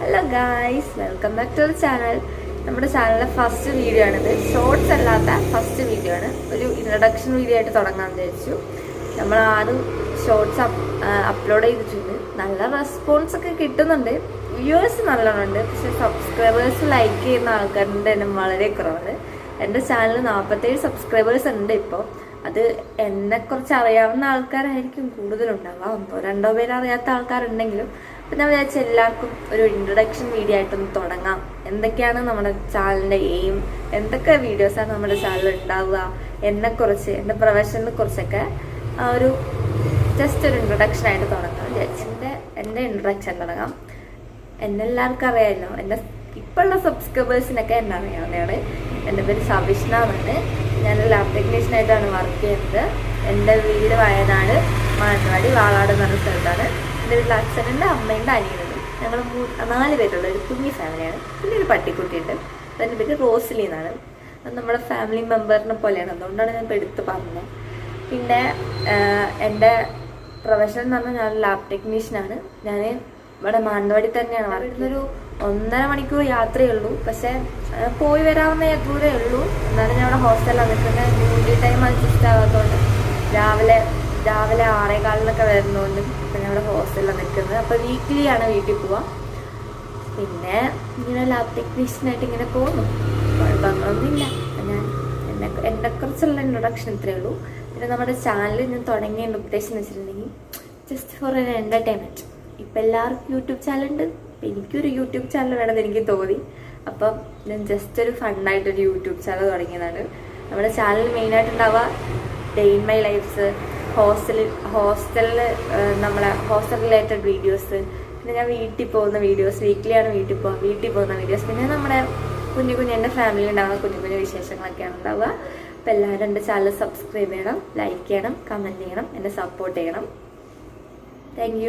Hello guys welcome back to channel നമ്മുടെ ചാനലിലെ first video ആണിത്. ഷോർട്സ് അല്ലാത്ത ഫസ്റ്റ് വീഡിയോ ആണ്. ഒരു ഇൻട്രഡക്ഷൻ വീഡിയോ ആയിട്ട് തുടങ്ങാൻ വിചാരിച്ചു. നമ്മൾ ആദ്യം ഷോർട്സ് അപ്ലോഡ് ചെയ്തിട്ടുണ്ട്. നല്ല റെസ്പോൺസ് ഒക്കെ കിട്ടുന്നുണ്ട്. വ്യൂവേഴ്സ് നല്ലോണം പക്ഷെ സബ്സ്ക്രൈബേഴ്സ് ലൈക്ക് ചെയ്യുന്ന ആൾക്കാരുടെ എണ്ണം വളരെ കുറവാണ്. എന്റെ ചാനൽ നാൽപ്പത്തേഴ് സബ്സ്ക്രൈബേഴ്സ് ഉണ്ട് ഇപ്പോൾ അത് എന്നെക്കുറിച്ച് അറിയാവുന്ന ആൾക്കാരായിരിക്കും കൂടുതലുണ്ടാവുക. ഒന്നോ രണ്ടോ പേര് അറിയാത്ത ആൾക്കാരുണ്ടെങ്കിലും ഞാൻ വിചാരിച്ച എല്ലാവർക്കും ഒരു ഇൻട്രൊഡക്ഷൻ വീഡിയോ ആയിട്ടൊന്ന് തുടങ്ങാം. എന്തൊക്കെയാണ് നമ്മുടെ ചാനലിന്റെ എയിം എന്തൊക്കെ വീഡിയോസാണ് നമ്മുടെ ചാനലിൽ ഉണ്ടാവുക? എന്നെക്കുറിച്ച് എന്റെ പ്രൊഫഷനെ കുറിച്ചൊക്കെ ഒരു ജസ്റ്റ് ഒരു ഇൻട്രൊഡക്ഷൻ ആയിട്ട് തുടങ്ങാം വിചാരിച്ചു. എന്റെ ഇൻട്രൊഡക്ഷൻ തുടങ്ങാം. എന്നെ എല്ലാവർക്കും അറിയാമല്ലോ എന്റെ ഇപ്പോഴുള്ള സബ്സ്ക്രൈബേഴ്സിനൊക്കെ എന്നെ അറിയാവുന്നതാണ്. എന്റെ പേര് സവിഷ്ണ എന്നാണ്. ഞാൻ ലാബ് ടെക്നീഷ്യനായിട്ടാണ് വർക്ക് ചെയ്യുന്നത്. എന്റെ വീട് വയനാട് മാനന്തവാടി വാളാട് എന്ന സ്ഥലത്താണ്. എന്റെ വീട്ടിൽ അച്ഛനുണ്ട് അമ്മയുണ്ട് അനിയനുണ്ട്. ഞങ്ങൾ നാല് പേരുള്ള ഒരു കുഞ്ഞി ഫാമിലിയാണ്. പിന്നെ ഒരു പട്ടിക്കുട്ടിയുണ്ട്. അതിന്റെ പേര് റോസ്ലി എന്നാണ്. അത് നമ്മുടെ ഫാമിലി മെമ്പറിനെ പോലെയാണ്. അതുകൊണ്ടാണ് ഞാൻ ഇപ്പോൾ എടുത്ത് പറഞ്ഞത്. പിന്നെ എന്റെ പ്രൊഫഷൻ എന്ന് പറഞ്ഞാൽ ഞാൻ ലാബ് ടെക്നീഷ്യനാണ് ഞാൻ ഇവിടെ മാനന്തവാടി തന്നെയാണ്. വരുന്നൊരു ഒന്നര മണിക്കൂർ യാത്രയേ ഉള്ളൂ. പക്ഷേ പോയി വരാവുന്ന ദൂരേ ഉള്ളൂ. എന്നാലും ഞാൻ ഇവിടെ ഹോസ്റ്റലിൽ വന്നിട്ടുണ്ട്. ഡ്യൂട്ടി ടൈം അഡ്ജസ്റ്റ് ആകാത്തതുകൊണ്ട് രാവിലെ രാവിലെ ആറേകാലിനൊക്കെ വരുന്നതുകൊണ്ട് ഞാൻ ഇവിടെ ഹോസ്റ്റലിലാണ് നിൽക്കുന്നത് അപ്പോൾ വീക്ക്ലി ആണ് വീട്ടിൽ പോവാം. പിന്നെ ഇങ്ങനെ ലാബ് ടെക്നീഷ്യനായിട്ട് ഇങ്ങനെ പോകുന്നു കുഴപ്പങ്ങളൊന്നുമില്ല ഞാൻ എന്നെ എന്നെക്കുറിച്ചുള്ള ഇൻട്രൊഡക്ഷൻ ഇത്രയേ ഉള്ളൂ. പിന്നെ നമ്മുടെ ചാനൽ ഞാൻ തുടങ്ങിയതിന്റെ ഉദ്ദേശം എന്ന് വെച്ചിട്ടുണ്ടെങ്കിൽ ജസ്റ്റ് ഫോർ എൻ എന്റർടൈൻമെന്റ് ഇപ്പം എല്ലാവർക്കും യൂട്യൂബ് ചാനലുണ്ട് അപ്പം എനിക്കൊരു യൂട്യൂബ് ചാനൽ വേണമെന്ന് എനിക്ക് തോന്നി. അപ്പം ഞാൻ ജസ്റ്റ് ഒരു ഫണ്ടായിട്ടൊരു യൂട്യൂബ് ചാനൽ തുടങ്ങിയതാണ്. നമ്മുടെ ചാനൽ മെയിനായിട്ട് ഉണ്ടാവുക ഡേ ഇൻ മൈ ലൈഫ്സ് ഹോസ്റ്റലിൽ ഹോസ്റ്റലിൽ നമ്മളെ ഹോസ്റ്റൽ റിലേറ്റഡ് വീഡിയോസ് പിന്നെ ഞാൻ വീട്ടിൽ പോകുന്ന വീഡിയോസ് വീക്കിലിയാണ് വീട്ടിൽ പോകുക വീട്ടിൽ പോകുന്ന വീഡിയോസ് പിന്നെ നമ്മുടെ കുഞ്ഞു കുഞ്ഞു എന്റെ ഫാമിലി ഉണ്ടാകുന്ന കുഞ്ഞു കുഞ്ഞു വിശേഷങ്ങളൊക്കെയാണ് ഉണ്ടാവുക. അപ്പോൾ എല്ലാവരും എന്റെ ചാനൽ സബ്സ്ക്രൈബ് ചെയ്യണം ലൈക്ക് ചെയ്യണം കമന്റ് ചെയ്യണം എന്നെ സപ്പോർട്ട് ചെയ്യണം. താങ്ക്